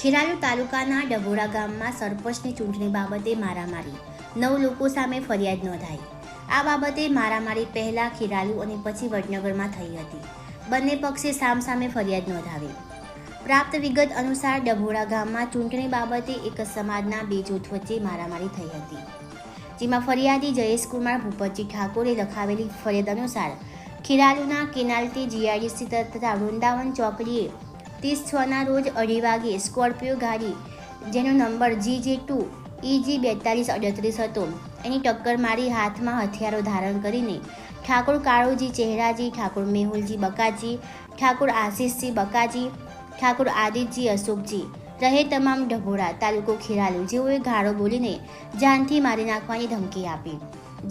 ખેરાલુ તાલુકાના ડભોરા ગામમાં સરપંચની ચૂંટણી બાબતે મારામારી. નવ લોકો સામે ફરિયાદ નોંધાઈ. આ બાબતે મારામારી પહેલાં ખેરાલુ અને પછી વડનગરમાં થઈ હતી. બંને પક્ષે સામસામે ફરિયાદ નોંધાવી. પ્રાપ્ત વિગત અનુસાર ડભોરા ગામમાં ચૂંટણી બાબતે એક જ સમાજના બે જૂથ વચ્ચે મારામારી થઈ હતી. જેમાં ફરિયાદી જયેશકુમાર ભૂપતજી ઠાકોરે લખાવેલી ફરિયાદ અનુસાર ખેરાલુના કેનાલથી જીઆઈડીસી તથા વૃંદાવન ચોકડીએ ત્રીસ છના રોજ અઢી વાગે સ્કોર્પિયો ગાડી, જેનો નંબર જી જે ટુ ઇજી બેતાલીસ અડત્રીસ હતો. એની ટક્કર મારી હાથમાં હથિયારો ધારણ કરીને, ઠાકોર કાળુજી ચહેરાજી, ઠાકોર મેહુલજી બકાજી, ઠાકોર આશીષજી બકાજી, ઠાકોર આદિતજી, અશોકજી, રહે તમામ ડભોરા તાલુકો ખેરાલુ, જેઓએ ગાળો બોલીને જાનથી મારી નાખવાની ધમકી આપી,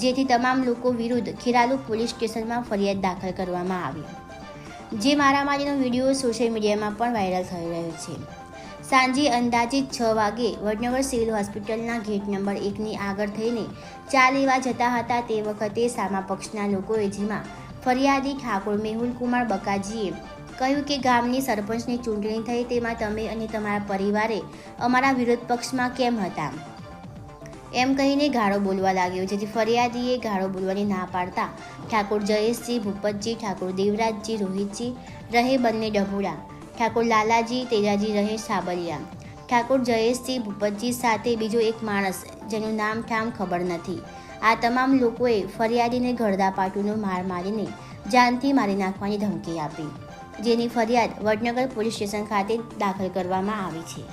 જેથી તમામ લોકો વિરુદ્ધ ખેરાલુ પોલીસ સ્ટેશનમાં ફરિયાદ દાખલ કરવામાં આવી. જે મારામારીનો વીડિયો સોશિયલ મીડિયામાં પણ વાયરલ થઈ રહ્યો છે. સાંજે અંદાજિત છ વાગે વડનગર સિવિલ હોસ્પિટલના ગેટ નંબર એકની આગળ થઈને ચા લેવા જતા હતા તે વખતે સામા પક્ષના લોકોએ જેમાં ફરિયાદી ઠાકોર મેહુલ કુમાર બકાજીએ કહ્યું કે ગામની સરપંચની ચૂંટણી થઈ તેમાં તમે અને તમારા પરિવારે અમારા વિરોધ પક્ષમાં કેમ હતા? એમ કહીને ગાળો બોલવા લાગ્યો, જેથી ફરિયાદીએ ગાળો બોલવાની ના પાડતા ઠાકોર જયેશજી, ભૂપતજી, ઠાકોર દેવરાજજી, રોહિતજી રહે બંને ડભોડા. ઠાકોર લાલાજી, તેજાજી રહે સાબરિયા. ઠાકોર જયેશજી, ભૂપતજી સાથે બીજો એક માણસ જેનું નામ ઠામ ખબર નથી. આ તમામ લોકોએ ફરિયાદીને ગળદાપાટુનો માર મારીને જાનથી મારી નાખવાની ધમકી આપી, જેની ફરિયાદ વડનગર પોલીસ સ્ટેશન ખાતે દાખલ કરવામાં આવી છે.